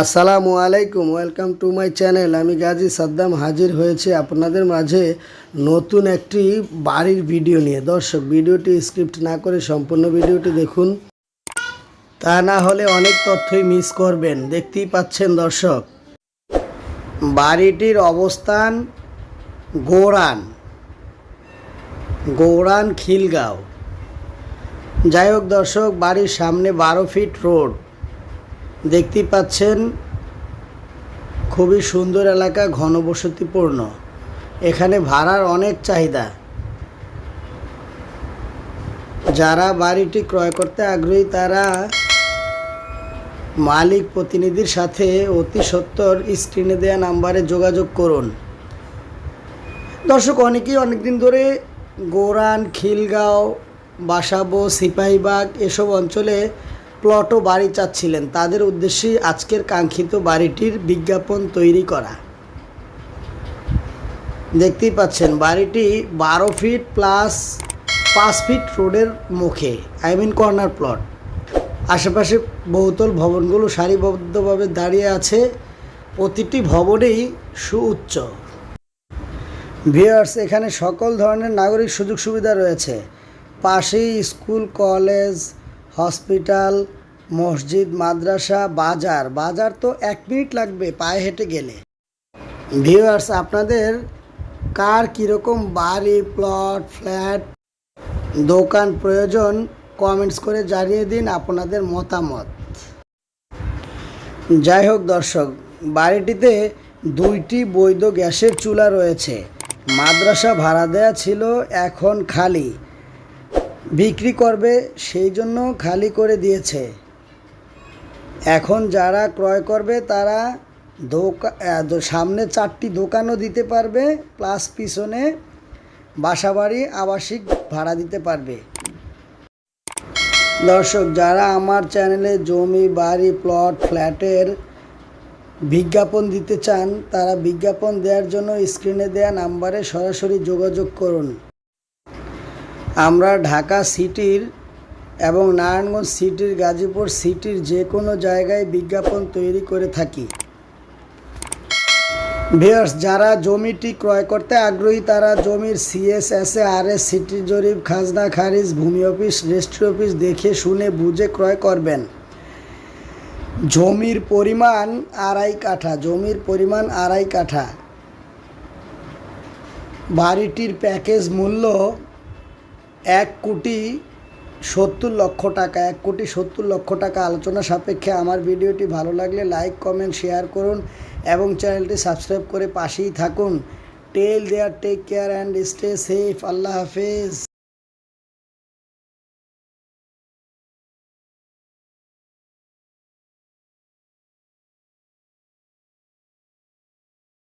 আসসালামু আলাইকুম, welcome to my channel. আমি গাজী সাদ্দাম হাজির হয়েছে আপনাদের মাঝে নতুন একটি বাড়ির ভিডিও নিয়ে। দর্শক, ভিডিওটি স্ক্রিপ্ট না করে সম্পূর্ণ ভিডিওটি দেখুন। তা না হলে অনেক তথ্যই মিস করবেন। দেখতেই পাচ্ছেন দর্শক, বাড়িটির অবস্থান গোড়ান, গৌড়ান খিলগাঁও। যাই হোক দর্শক, বাড়ির সামনে বারো ফিট রোড। দেখতেই পাচ্ছেন, খুবই সুন্দর এলাকা, ঘনবসতিপূর্ণ। এখানে ভাড়ার অনেক চাহিদা। যারা বাড়িটি ক্রয় করতে আগ্রহী, তারা মালিক প্রতিনিধির সাথে অতি সত্বর স্ক্রিনে দেওয়া নাম্বারে যোগাযোগ করুন। দর্শক, অনেকেই অনেকদিন ধরে গোরান, খিলগাঁও, বাসাবো, সিপাহীবাগ এসব অঞ্চলে প্লট ও বাড়ি চাচ্ছিলেন। তাদের উদ্দেশ্যে আজকের কাঙ্ক্ষিত বাড়িটির বিজ্ঞাপন তৈরি করা। দেখতেই পাচ্ছেন, বাড়িটি বারো ফিট প্লাস পাঁচ ফিট রোডের মুখে, আই মিন কর্নার প্লট। আশেপাশে বহুতল ভবনগুলো সারিবদ্ধভাবে দাঁড়িয়ে আছে। প্রতিটি ভবনেই সুউচ্চ। ভিউয়ার্স, এখানে সকল ধরনের নাগরিক সুযোগ সুবিধা রয়েছে। পাশেই স্কুল, কলেজ হসপিটাল, মসজিদ, মাদ্রাসা, বাজার। বাজার তো এক মিনিট লাগবে, পায়ে হেঁটে গেলে। ভিউয়ার্স, আপনাদের কার কীরকম বাড়ি, প্লট, ফ্ল্যাট, দোকান প্রয়োজন, কমেন্টস করে জানিয়ে দিন আপনাদের মতামত। যাই হোক দর্শক, বাড়িটিতে দুইটি বৈধ গ্যাসের চুলা রয়েছে। মাদ্রাসা ভাড়া দেয়া ছিল এখন খালি। বিক্রি করবে, সেই জন্য খালি করে দিয়েছে। এখন যারা ক্রয় করবে, তারা দোকা সামনে চারটি দোকানও দিতে পারবে, প্লাস পিছনে বাসাবাড়ি, আবাসিক ভাড়া দিতে পারবে। দর্শক, যারা আমার চ্যানেলে জমি, বাড়ি, প্লট, ফ্ল্যাটের বিজ্ঞাপন দিতে চান, তারা বিজ্ঞাপন দেওয়ার জন্য স্ক্রিনে দেওয়া নাম্বারে সরাসরি যোগাযোগ করুন। আমরা ঢাকা সিটির এবং নারায়ণগঞ্জ সিটির, গাজীপুর সিটির যে কোনো জায়গায় বিজ্ঞাপন তৈরি করে থাকি। ভিউয়ার্স, যারা জমিটি ক্রয় করতে আগ্রহী, তারা জমির সিএসএস আর এস সিটি জরিপ, খাজনা, খারিজ, ভূমি অফিস, রেজিস্ট্রি অফিস দেখে শুনে বুঝে ক্রয় করবেন। জমির পরিমাণ আড়াই কাঠা, জমির পরিমাণ আড়াই কাঠা। বাড়িটির প্যাকেজ মূল্য এক কোটি সত্তর লক্ষ টাকা, এক কোটি সত্তর লক্ষ টাকা আলোচনা সাপেক্ষে আমার ভিডিওটি ভালো লাগলে লাইক, কমেন্ট, শেয়ার করুন এবং চ্যানেলটি সাবস্ক্রাইব করে পাশেই থাকুন। Tell there take care and stay safe. আল্লাহ হাফেজ।